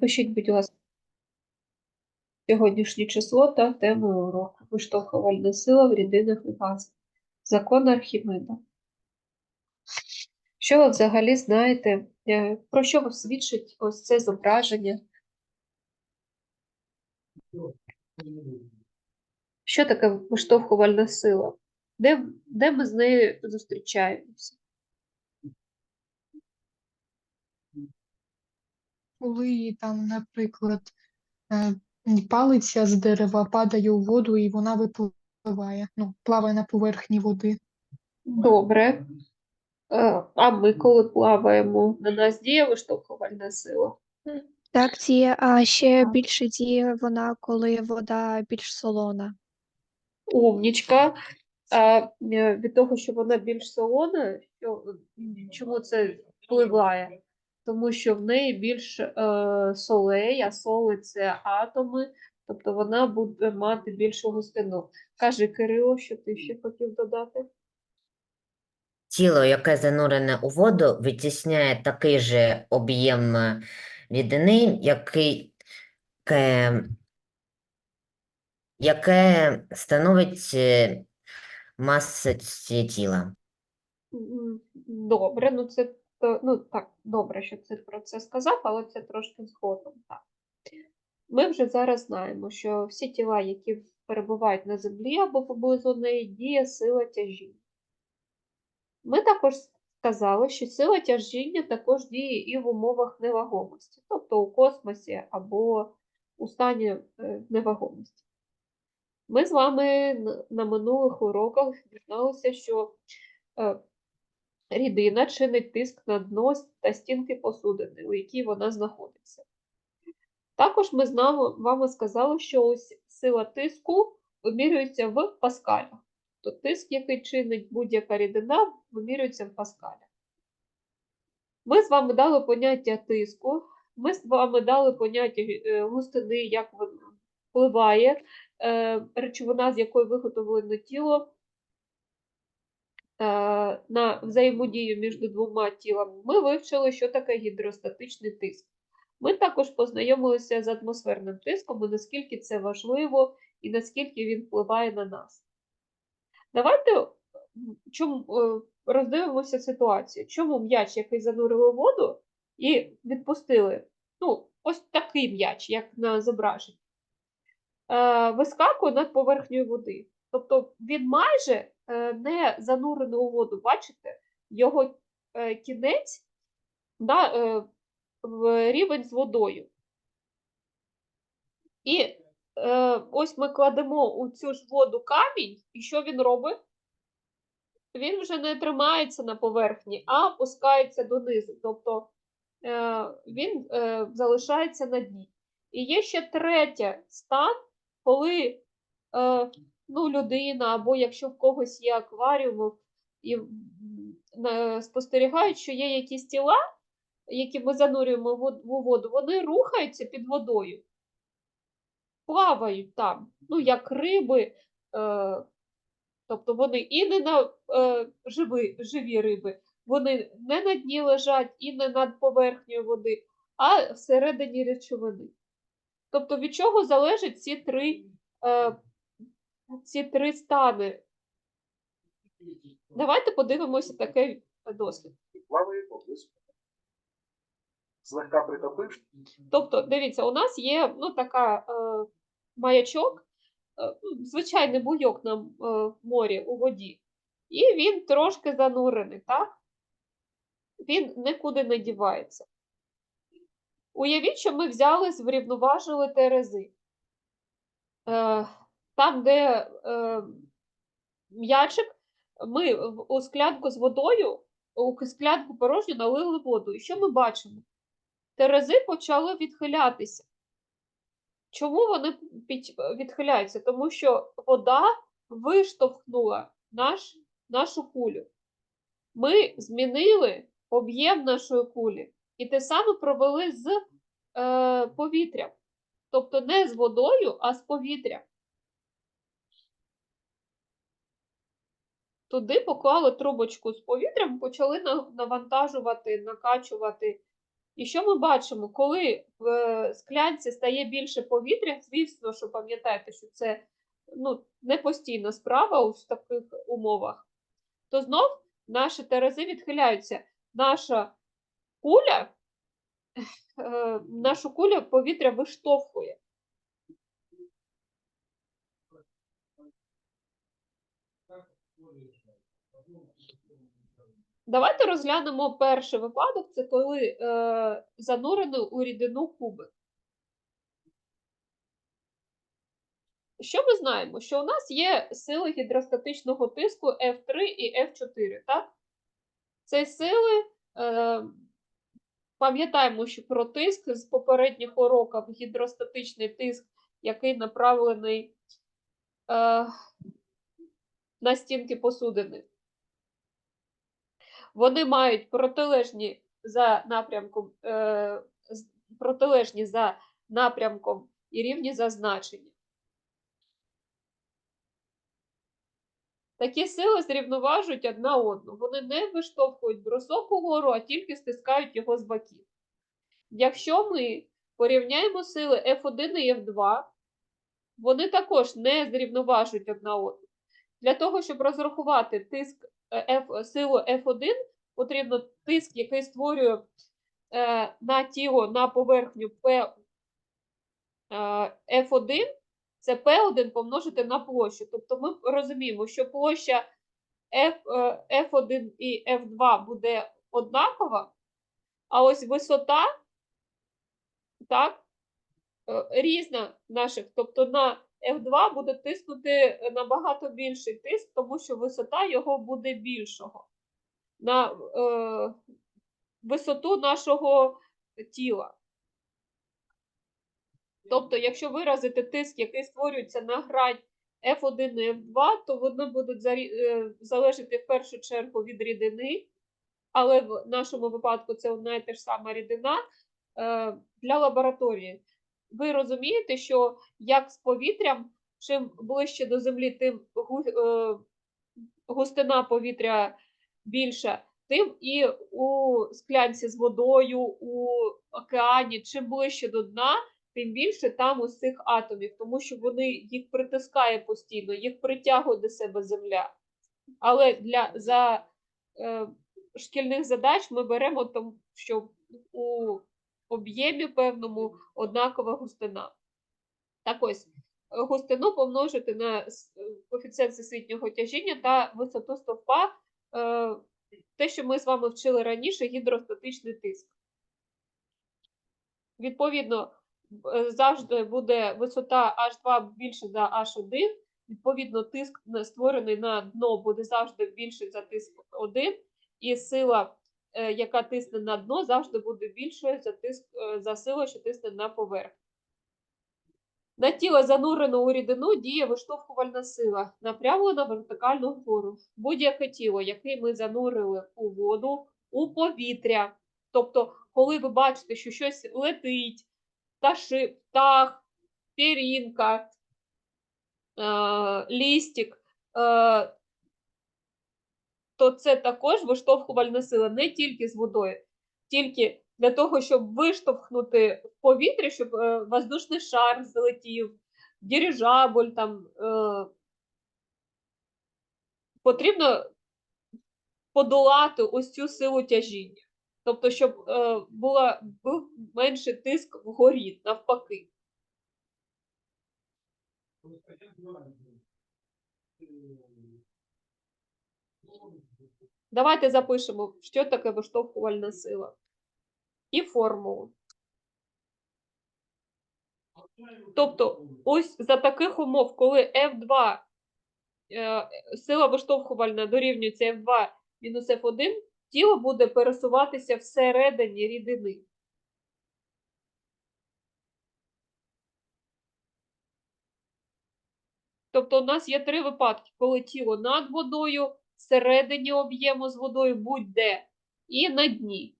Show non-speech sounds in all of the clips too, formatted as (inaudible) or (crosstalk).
Пишіть, будь ласка, сьогоднішнє число та тему уроку. Виштовхувальна сила в рідинах і газах. Закон Архімеда. Що ви взагалі знаєте, е, про що свідчить ось це зображення? Що таке виштовхувальна сила? Де, де ми з нею зустрічаємося? Коли там, наприклад, е, палиця з дерева падає у воду і вона випливає, ну, плаває на поверхні води. Добре. Е, А ми, коли плаваємо, на нас діє виштовхувальна сила? Так, діє, а ще більше діє вона, коли вода більш солона. Умнічка. А е, від того, що вона більш солона, що, чому це впливає? Тому що в неї більш е, солей, а соли це атоми, тобто вона буде мати більшу густину. Каже Кирило, що ти ще хотів додати? Тіло, яке занурене у воду, витісняє такий же об'єм е, рідини, який, яке, яке становить е, маса тіла. Добре, ну це то- ну так, добре, що ти про це сказав, але це трошки згодом. Так. Ми вже зараз знаємо, що всі тіла, які перебувають на землі або поблизу неї, діє сила тяжіння. Ми також сказали, що сила тяжіння також діє і в умовах невагомості, тобто у космосі або у стані е, невагомості. Ми з вами на минулих уроках дізналися, що е, рідина чинить тиск на дно та стінки посудини, у якій вона знаходиться. Також ми з вами сказали, що ось сила тиску вимірюється в паскалях. Тобто тиск, який чинить будь-яка рідина, вимірюється в паскалях. Ми з вами дали поняття тиску, ми з вами дали поняття е, густини, як впливає е, речовина, з якої виготовлено тіло на взаємодію між двома тілами. Ми вивчили, що таке гідростатичний тиск. Ми також познайомилися з атмосферним тиском і наскільки це важливо і наскільки він впливає на нас. Давайте е, роздивимося ситуацію. Чому м'яч, який занурили в воду і відпустили, ну, ось такий м'яч, як на зображенні, е, вискакує над поверхнею води. Тобто він майже е, не занурений у воду, бачите, його е, кінець да, е, в рівень з водою. І ось ми кладемо у цю ж воду камінь, і що він робить? Він вже не тримається на поверхні, а опускається донизу. Тобто він залишається на дні. І є ще третя стан, коли ну, людина, або якщо в когось є акваріум, і спостерігають, що є якісь тіла, які ми занурюємо в воду, вони рухаються під водою, плавають там, ну, як риби, е, тобто вони і не на е, живі, живі риби, вони не на дні лежать і не над поверхнею води, а всередині речовини. Тобто від чого залежать ці три, е, ці три стани? Давайте подивимося такий дослід. плаває поблизу. Злегка притопивши, Тобто, дивіться, у нас є ну, така е, маячок, е, ну, звичайний буйок на е, морі у воді, і він трошки занурений, так? Він нікуди не дівається. Уявіть, що ми взяли, врівноважили терези. Е, там, де е, м'ячик, ми у склянку з водою, у склянку порожню налили воду. І що ми бачимо? терези почали відхилятися. Чому вони відхиляються? Тому що вода виштовхнула наш, нашу кулю. Ми змінили об'єм нашої кулі і те саме провели з е, повітрям. Тобто не з водою, а з повітрям. Туди поклали трубочку з повітрям, почали навантажувати, накачувати І що ми бачимо, коли в е, склянці стає більше повітря, звісно, що пам'ятаєте, що це ну, не постійна справа у таких умовах, то знов наші терези відхиляються. Наша куля, е, нашу кулю повітря виштовхує. Давайте розглянемо перший випадок, це коли е, занурено у рідину кубик. Що ми знаємо? Що у нас є сили гідростатичного тиску F3 і F4, так? Це сили, е, пам'ятаємо, що про тиск з попередніх уроків гідростатичний тиск, який направлений е, на стінки посудини. Вони мають протилежні за напрямком, е, протилежні за напрямком і рівні за значенням. Такі сили зрівноважують одна одну. Вони не виштовхують брусок угору, а тільки стискають його з боків. Якщо ми порівняємо сили F1 і F2, вони також не зрівноважують одна одну. Для того, щоб розрахувати тиск е, F, силу F1, потрібно тиск, який створює е, на тіло на поверхню P, е, F1, це P1 помножити на площу. Тобто ми розуміємо, що площа F, е, F1 і F2 буде однакова, а ось висота так, е, різна наших. Тобто на F2 буде тиснути набагато більший тиск, тому що висота його буде більшого на е, висоту нашого тіла. Тобто, якщо виразити тиск, який створюється на грань F1 і F2, то вони будуть е, залежати в першу чергу від рідини, але в нашому випадку це одна і те ж сама рідина е, для лабораторії. Ви розумієте, що як з повітрям, чим ближче до землі, тим е, густина повітря більша, тим і у склянці з водою, у океані, чим ближче до дна, тим більше там ось цих атомів, тому що вони їх притискає постійно, їх притягує до себе земля. Але для за е, шкільних задач ми беремо тому, що у об'ємі певному однакова густина. Так ось, густину помножити на коефіцієнт всесвітнього тяжіння та висоту стовпа, те, що ми з вами вчили раніше, гідростатичний тиск. Відповідно, е, завжди буде висота H2 більше за H1, відповідно, тиск створений на дно буде завжди більший за тиск 1, і сила, е, яка тисне на дно, завжди буде більшою за, тиск, е, за силу, що тисне на поверхню. На тіло занурено у рідину діє виштовхувальна сила, напрямлена вертикально вгору. Будь-яке тіло, яке ми занурили у воду, у повітря. Тобто, коли ви бачите, що щось летить, пташи, птах, пірінка, е, лістик, е, то це також виштовхувальна сила не тільки з водою, тільки для того, щоб виштовхнути в повітря, щоб е, воздушний шар злетів, дирижабль там. Е, потрібно подолати ось цю силу тяжіння. Тобто, щоб е, була, був менший тиск вгорі, навпаки. Давайте запишемо, що таке виштовхувальна сила. І формулу. Тобто, ось за таких умов, коли F2, е, сила виштовхувальна дорівнюється F2 мінус F1, тіло буде пересуватися всередині рідини. Тобто у нас є три випадки, коли тіло над водою, всередині об'єму з водою будь-де, і на дні.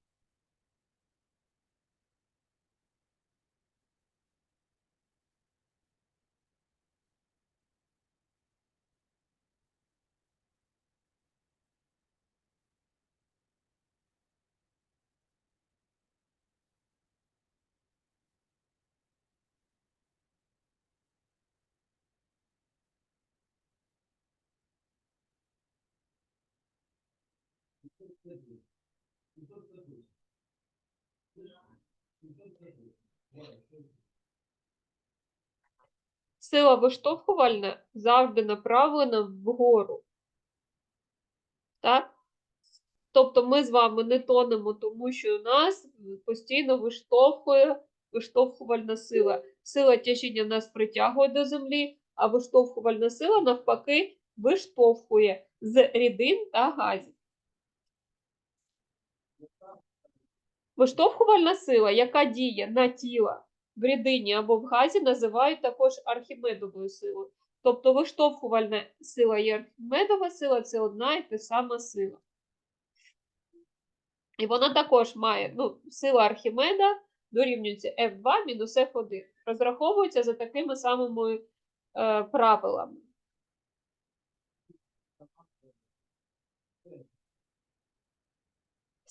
Сила виштовхувальна завжди направлена вгору. Так? Тобто ми з вами не тонемо, тому що нас постійно виштовхує виштовхувальна сила. Сила тяжіння нас притягує до землі, а виштовхувальна сила, навпаки, виштовхує з рідин та газів. Виштовхувальна сила, яка діє на тіло в рідині або в газі, називають також архімедовою силою. Тобто виштовхувальна сила і архімедова сила це одна і та сама сила. І вона також має, ну, сила Архімеда дорівнюється F2 мінус F1. Розраховується за такими самими е, правилами.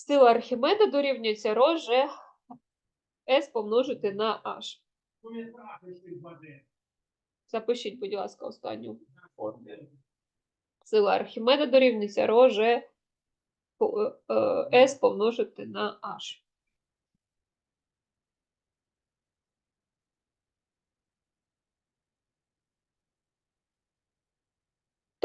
Сила Архімеда дорівнюється ρ Ж S помножити на H. Запишіть, будь ласка, останню формулу. Сила Архімеда дорівнюється ρ Ж е, е, S помножити на H.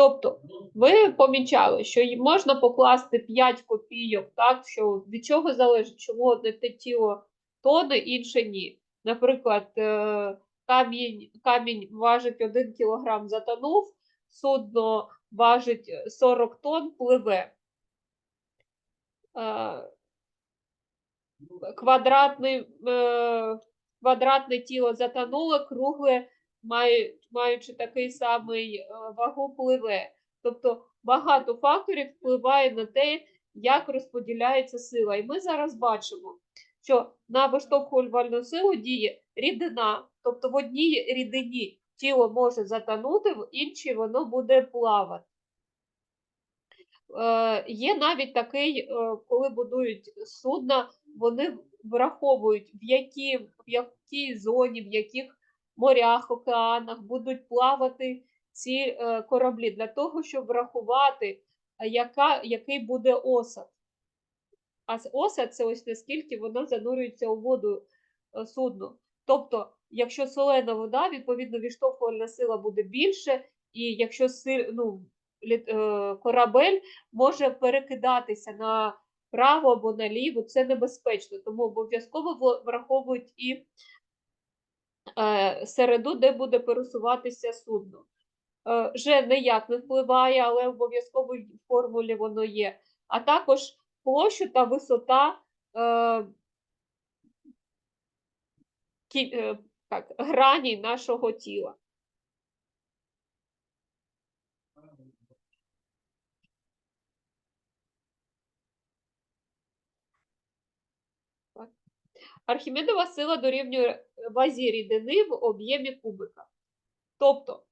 Тобто, ви помічали, що можна покласти 5 копійок, так, що від чого залежить, чому одне те тіло тоне, інше ні. Наприклад, е, камінь, камінь важить 1 кілограм, затонув, судно важить е, 40 тонн, пливе. Е, Квадратний, е, квадратне тіло затонуло, кругле, маючи такий самий е, вагу, пливе. Тобто багато факторів впливає на те, як розподіляється сила. І ми зараз бачимо, що на виштовхувальну силу діє рідина, тобто в одній рідині тіло може затонути, в іншій воно буде плавати. Е, є навіть такий, е, коли будують судна, вони враховують, в, які, в якій зоні, в яких морях, океанах будуть плавати ці е, кораблі, для того, щоб врахувати, яка, який буде осад. А осад це ось наскільки вона занурюється у воду е, судно. Тобто, якщо солена вода, відповідно відштовхувальна сила буде більше, і якщо ну, е, корабель може перекидатися на право або наліво, це небезпечно, тому обов'язково враховують і е, середу, де буде пересуватися судно. Е, Ж ніяк не впливає, але обов'язково в формулі воно є. А також площу та висота е, е, так, грані нашого тіла. Архімедова сила дорівнює вазі рідини в об'ємі кубика. Тобто,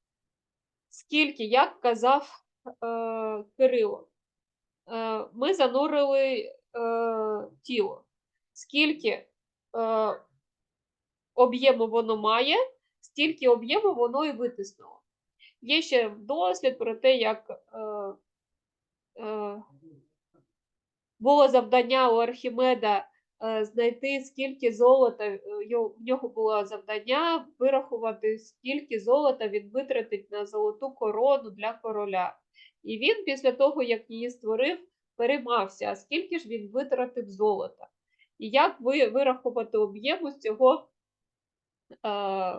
скільки, як казав е, Кирило, е, ми занурили е, тіло. Скільки е, об'єму воно має, стільки об'єму воно і витиснуло. Є ще дослід про те, як е, е, було завдання у Архімеда знайти, скільки золота, е, в нього було завдання вирахувати, скільки золота він витратить на золоту корону для короля. І він, після того, як її створив, переймався, а скільки ж він витратив золота. І як ви вирахувати об'єму з цього е,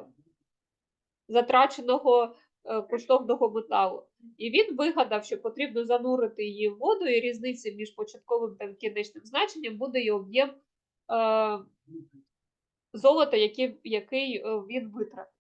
затраченого е, коштовного металу. І він вигадав, що потрібно занурити її в воду, і різниця між початковим та кінечним значенням буде і об'єм е, золота, який, який е, він витратив.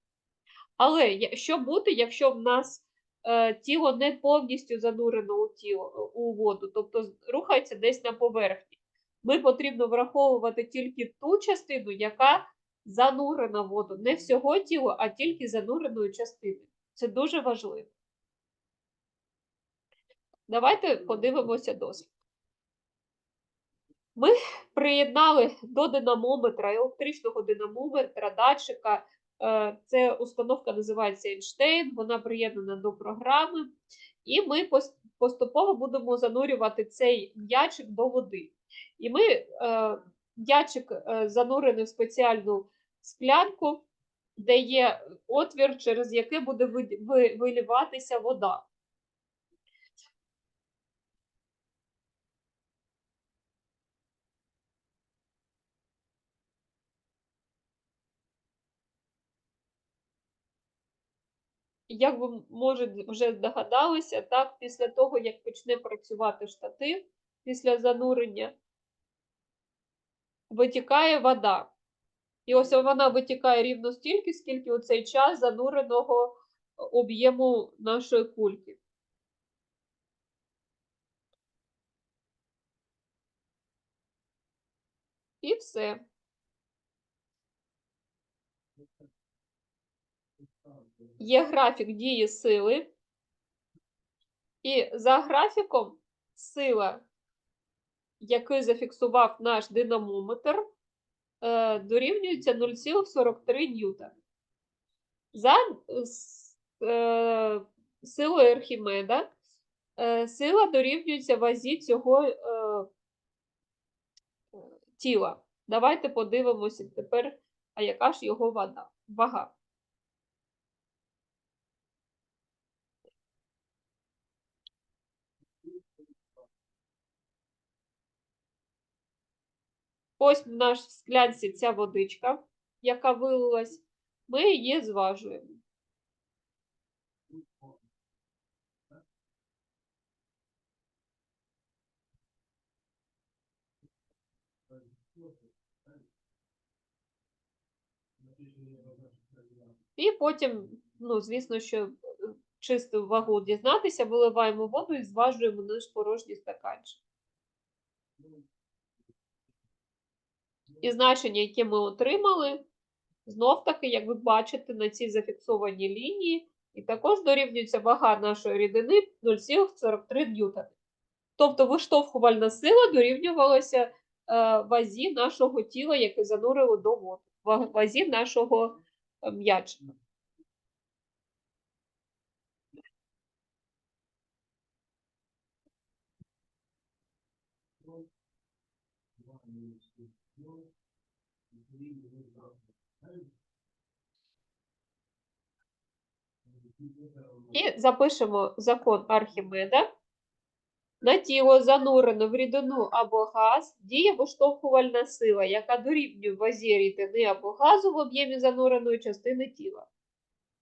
Але що буде, якщо в нас е, тіло не повністю занурено у тіло у воду, тобто рухається десь на поверхні? Ми потрібно враховувати тільки ту частину, яка занурена в воду, не всього тіла, а тільки зануреної частини. Це дуже важливо. Давайте подивимося дослід. Ми приєднали до динамометра, електричного динамометра, датчика. е, Це установка називається Einstein, вона приєднана до програми. І ми поступово будемо занурювати цей м'ячик до води. І ми е, м'ячик е, занурений в спеціальну склянку, де є отвір, через який буде ви- ви- виліватися вода. Як ви може вже здогадалися, так, після того, як почне працювати штатив після занурення, витікає вода. І ось вона витікає рівно стільки, скільки у цей час зануреного об'єму нашої кульки. І все. Є графік дії сили. І за графіком сила, який зафіксував наш динамометр, е, дорівнюється 0,43 ньютон. За е, силою Архімеда е, сила дорівнюється вазі цього тіла. Давайте подивимося тепер, а яка ж його вага. Ось в наш склянці ця водичка, яка вилилась, ми її зважуємо. І потім, ну, звісно, що е, чисту вагу дізнатися, виливаємо воду і зважуємо наш порожній стаканчик. І значення, яке ми отримали, знов таки, як ви бачите, на цій зафіксованій лінії, і також дорівнюється вага нашої рідини 0,43 ньютон. Тобто виштовхувальна сила дорівнювалася е, вазі нашого тіла, яке занурило до води, вазі нашого е, м'ячика. І запишемо закон Архімеда. На тіло занурено в рідину або газ діє виштовхувальна сила, яка дорівнює вазі рідини або газу в об'ємі зануреної частини тіла.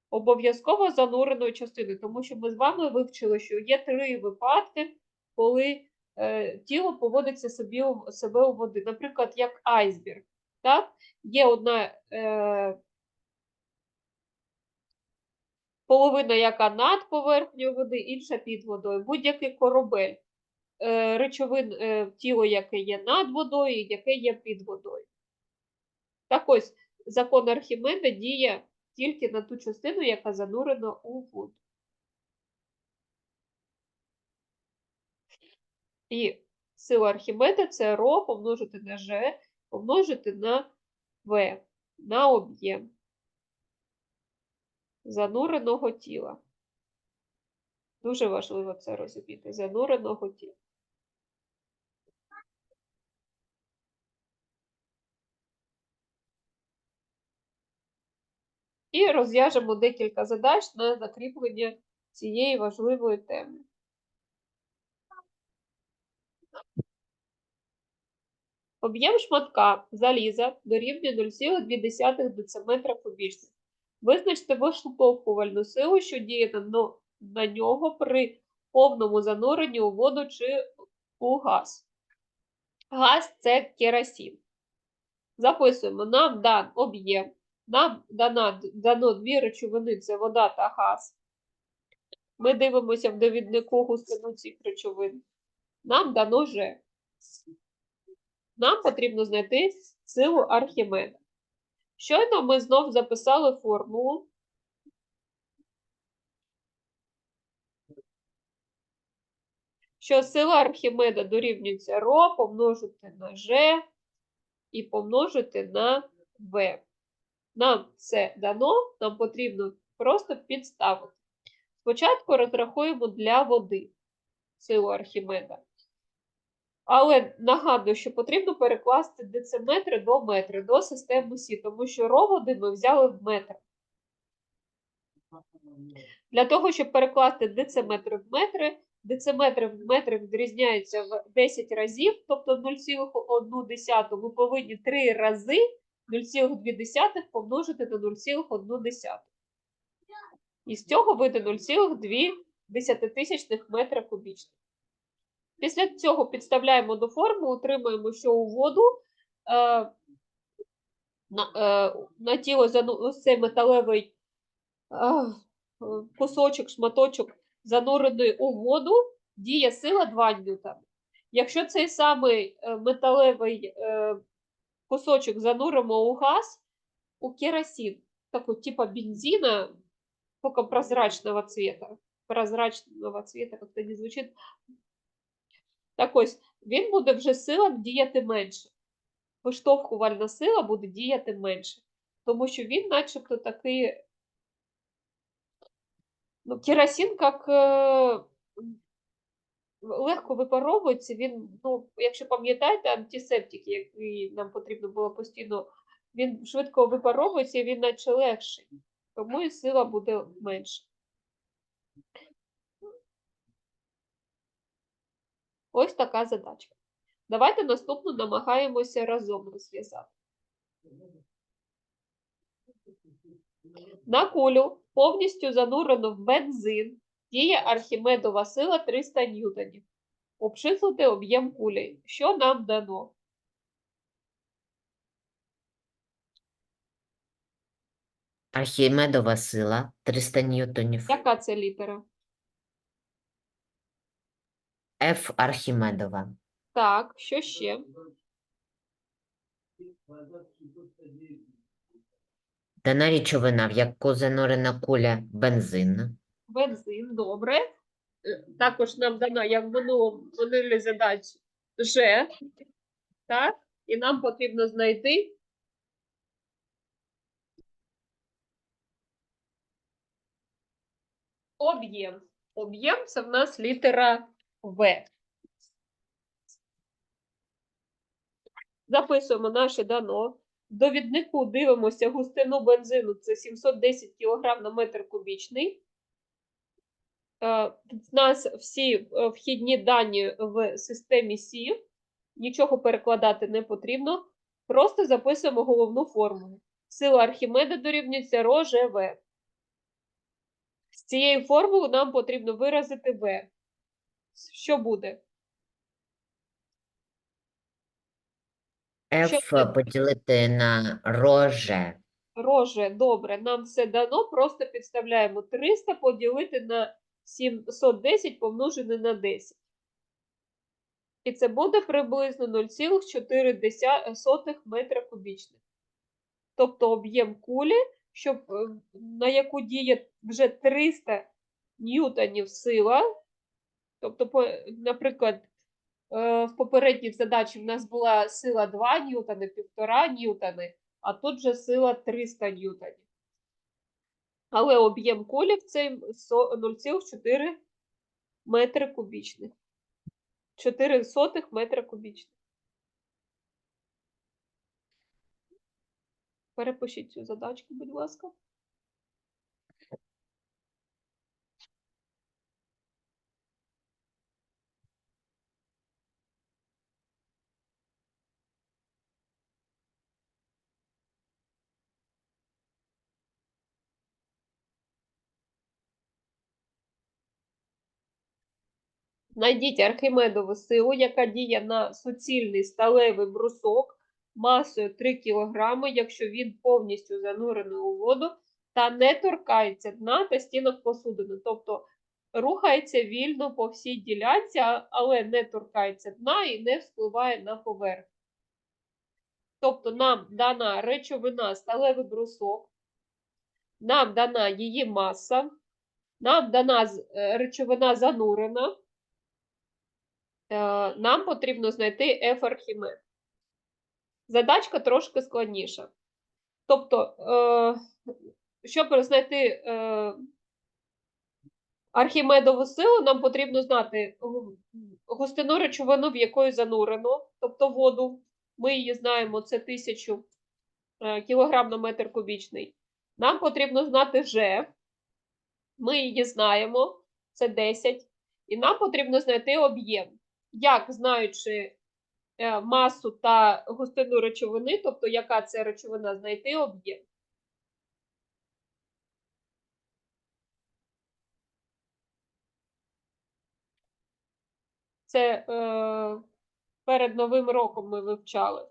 Обов'язково зануреної частини, тому що ми з вами вивчили, що є три випадки, коли е, тіло поводиться собі, себе у води. Наприклад, як айсберг. Так? Є одна е, половина, яка над поверхнею води, інша під водою. Будь-який корабель е, речовин, е, тіло, яке є над водою, і яке є під водою. Так ось, закон Архімеда діє тільки на ту частину, яка занурена у воду. І сила Архімеда це Ро помножити на Ж, помножити на В, на об'єм зануреного тіла. Дуже важливо це розуміти. Зануреного тіла. І розв'яжемо декілька задач на закріплення цієї важливої теми. Об'єм шматка заліза дорівнює 0,2 дециметра кубічних. Визначте виштовхувальну силу, що діє на, нього при повному зануренні у воду чи у газ. Газ це керосин. Записуємо, нам дан об'єм, нам дана, дано дві речовини це вода та газ. Ми дивимося в довіднику густину цих речовин. Нам дано Ж. Нам потрібно знайти силу Архімеда. Щойно ми знов записали формулу. Що сила Архімеда дорівнюється Ро помножити на Ж і помножити на В. Нам це дано, нам потрібно просто підставити. Спочатку розрахуємо для води. силу Архімеда. Але нагадую, що потрібно перекласти дециметри до метри, до системи Сі, тому що роводи ми взяли в метр. Для того, щоб перекласти дециметри в метри, дециметри в метри відрізняються в 10 разів, тобто 0,1 ми повинні 3 рази 0,2 помножити на 0,1. І з цього вийде 0,2 десятитисячних метра кубічних. Після цього підставляємо до форми, отримуємо, що у воду е, на, е, на тіло цей металевий е, кусочок, шматочок, занурений у воду, діє сила 2 ньютона. Якщо цей самий е, металевий е, кусочок зануримо у газ, у керосин, такой типа бензина, только прозрачного цвета. Прозрачного цвета, как-то не звучит. Так ось, він буде вже сила діяти менше. Виштовхувальна сила буде діяти менше. Тому що він, начебто, такий. Ну, керосин, як е, легко випаровується, він, ну, якщо пам'ятаєте, антисептик, який нам потрібно було постійно, він швидко випаровується, він наче легший. Тому і сила буде менша. Ось така задачка. Давайте наступну намагаємося разом розв'язати. На кулю повністю занурено в бензин діє Архімедова сила 300 ньютонів. Обчислити об'єм кулі. Що нам дано? Архімедова сила 300 ньютонів. Яка це літера? F Архімедова. Так, що ще? Дана речовина, в яку занурена куля бензин. Бензин, добре. Е, Також нам дана, як в минулому минулій задачі, Ж. Так? І нам потрібно знайти об'єм. Об'єм це в нас літера В. Записуємо наше дано. В довіднику дивимося густину бензину це 710 кг на метр кубічний. Е, В нас всі е, вхідні дані в системі Сі. Нічого перекладати не потрібно. Просто записуємо головну формулу. Сила Архімеда дорівнюється ро ЖВ. З цієї формули нам потрібно виразити В. Що буде? F поділити на роже. Роже, добре, нам все дано, просто підставляємо 300 поділити на 710 помножене на 10. І це буде приблизно 0,4 метра кубічних. Тобто об'єм кулі, щоб, е, на яку діє вже 300 ньютонів сила. Тобто, наприклад, е, в попередній задачі в нас була сила 2 ньютони, 1,5 ньютони, а тут же сила 300 ньютонів. Але об'єм кулі в цей 0,4 метри кубічних. 4 сотих метра кубічних. Перепишіть цю задачку, будь ласка. Знайдіть Архімедову силу, яка діє на суцільний сталевий брусок масою 3 кг, якщо він повністю занурений у воду та не торкається дна та стінок посудини. Тобто рухається вільно по всій ділянці, але не торкається дна і не впливає на поверхню. Тобто нам дана речовина сталевий брусок, нам дана її маса, нам дана е, речовина занурена. Е, нам потрібно знайти F Архімед. Задачка трошки складніша. Тобто, е, щоб знайти е, Архімедову силу нам потрібно знати густину речовину, в якої занурено, тобто воду. Ми її знаємо, це 1000 е, кілограм на метр кубічний. Нам потрібно знати Ж. Ми її знаємо, це 10. І нам потрібно знайти об'єм. Як, знаючи е, масу та густину речовини, тобто яка це речовина, знайти об'єм. Це е, перед Новим роком ми вивчали.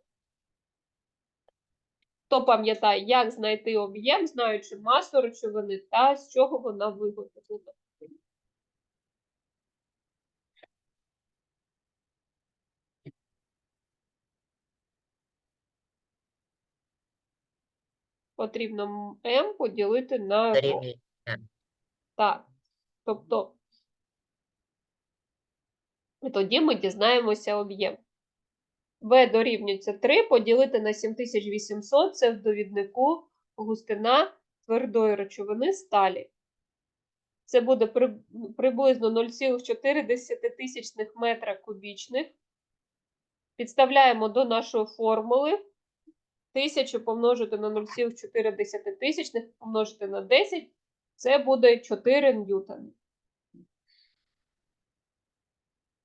Хто пам'ятає, як знайти об'єм, знаючи масу речовини та з чого вона виготовлена? Потрібно М поділити на Ро. Так. Тобто, тоді ми дізнаємося об'єм. В дорівнюється 3 поділити на 7800 це в довіднику густина твердої речовини сталі. Це буде при- приблизно 0,4 метра кубічних. Підставляємо до нашої формули. 1000 помножити на 0,4 помножити на 10 це буде 4 ньютони.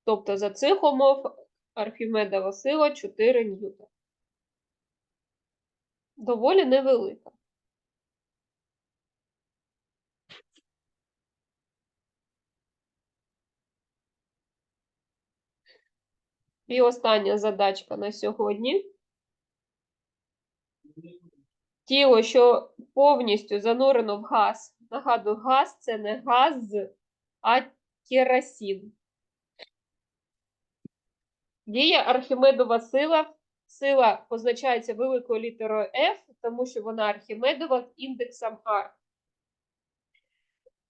Тобто за цих умов Архімедова сила 4 ньютона. Доволі невелика. І остання задачка на сьогодні. Тіло, що повністю занурено в газ. Нагадую, газ це не газ, а керосин. Діє Архімедова сила. Сила позначається великою літерою F, тому що вона Архімедова з індексом R.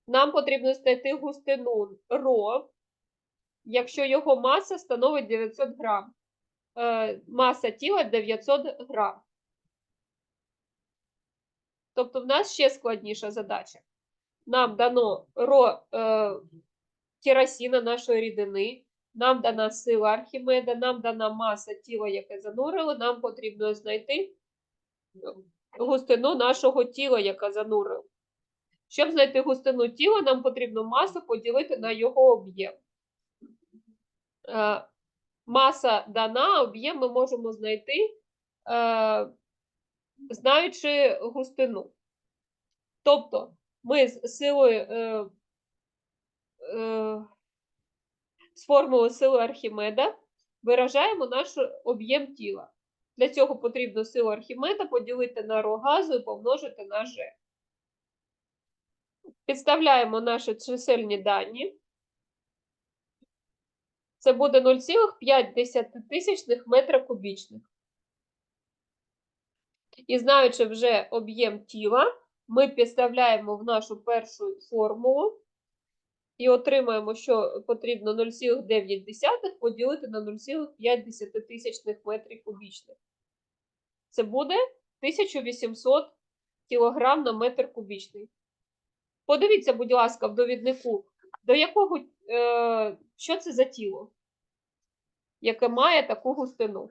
Нам потрібно знайти густину ρ, якщо його маса становить 900 грам. Е, маса тіла 900 грам. Тобто в нас ще складніша задача. Нам дано ро е, керосина нашої рідини, нам дана сила Архімеда, нам дана маса тіла, яке занурило, нам потрібно знайти густину нашого тіла, яке занурило. Щоб знайти густину тіла, нам потрібно масу поділити на його об'єм. Е, маса дана, об'єм ми можемо знайти, е, знаючи густину. Тобто ми з силою е, е, з формули сили Архімеда виражаємо наш об'єм тіла. Для цього потрібно силу Архімеда поділити на ρ газу і помножити на G. Підставляємо наші чисельні дані. Це буде 0,5 метра кубічних. І знаючи вже об'єм тіла, ми підставляємо в нашу першу формулу і отримаємо, що потрібно 0,9 поділити на 0,5 метрів кубічних. Це буде 1800 кг на метр кубічний. Подивіться, будь ласка, в довіднику, до якого, е, що це за тіло, яке має таку густину.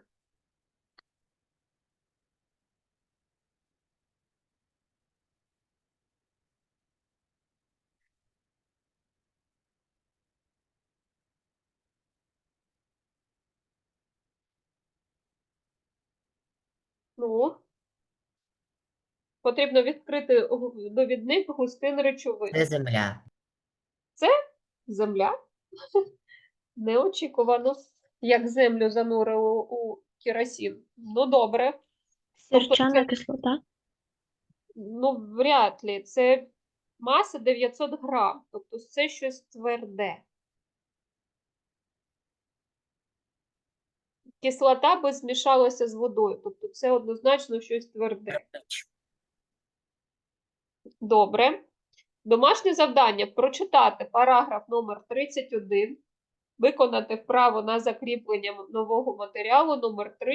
Ну, потрібно відкрити довідник густин речовин. Це земля. Це Земля? (laughs) Неочікувано, як землю занурило у керосин. Ну, добре. Тобто Сірчана це- кислота. Ну, вряд ли. Це маса 900 грам. Тобто це щось тверде. Кислота би змішалася з водою. Тобто це однозначно щось тверде. Добре. Домашнє завдання прочитати параграф номер 31, виконати вправо на закріплення нового матеріалу номер 3-4.